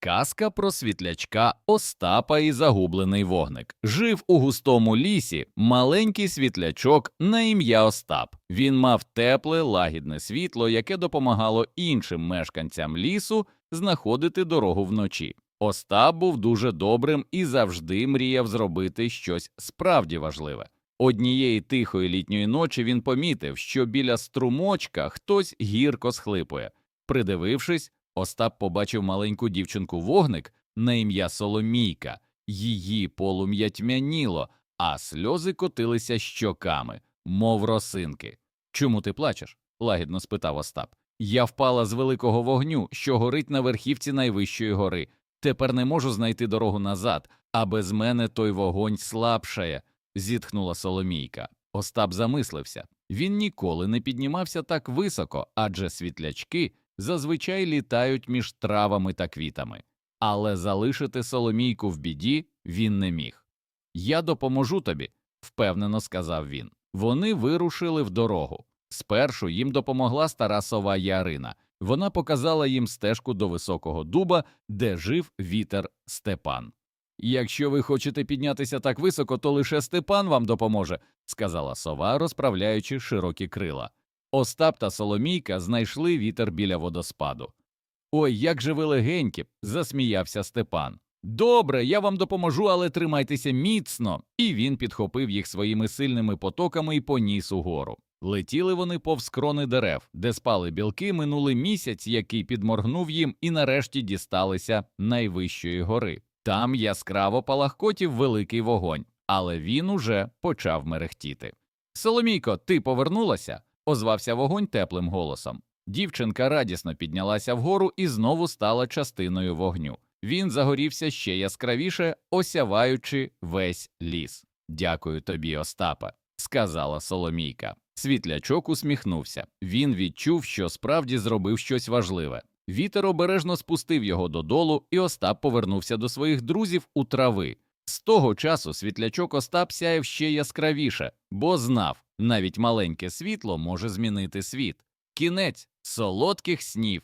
Казка про світлячка Остапа і загублений вогник. Жив у густому лісі маленький світлячок на ім'я Остап. Він мав тепле, лагідне світло, яке допомагало іншим мешканцям лісу знаходити дорогу вночі. Остап був дуже добрим і завжди мріяв зробити щось справді важливе. Однієї тихої літньої ночі він помітив, що біля струмочка хтось гірко схлипує. Придивившись, Остап побачив маленьку дівчинку вогник на ім'я Соломійка. Її полум'я тьмяніло, а сльози котилися щоками, мов росинки. Чому ти плачеш? лагідно спитав Остап. Я впала з великого вогню, що горить на верхівці найвищої гори. Тепер не можу знайти дорогу назад, а без мене той вогонь слабшає, зітхнула Соломійка. Остап замислився. Він ніколи не піднімався так високо, адже світлячки зазвичай літають між травами та квітами. Але залишити Соломійку в біді він не міг. Я допоможу тобі, впевнено сказав він. Вони вирушили в дорогу. Спершу їм допомогла стара сова Ярина. Вона показала їм стежку до високого дуба, де жив вітер Степан. Якщо ви хочете піднятися так високо, то лише Степан вам допоможе, сказала сова, розправляючи широкі крила. Остап та Соломійка знайшли вітер біля водоспаду. Ой, як же ви легенькі, засміявся Степан. Добре, я вам допоможу, але тримайтеся міцно. І він підхопив їх своїми сильними потоками і поніс угору. Летіли вони повз крони дерев, де спали білки, минули місяць, який підморгнув їм, і нарешті дісталися найвищої гори. Там яскраво палахкотів великий вогонь, але він уже почав мерехтіти. Соломійко, ти повернулася? Озвався вогонь теплим голосом. Дівчинка радісно піднялася вгору і знову стала частиною вогню. Він загорівся ще яскравіше, осяваючи весь ліс. Дякую тобі, Остапе, сказала Соломійка. Світлячок усміхнувся. Він відчув, що справді зробив щось важливе. Вітер обережно спустив його додолу, і Остап повернувся до своїх друзів у трави. З того часу світлячок Остап сяяв ще яскравіше, бо знав, навіть маленьке світло може змінити світ. Кінець солодких снів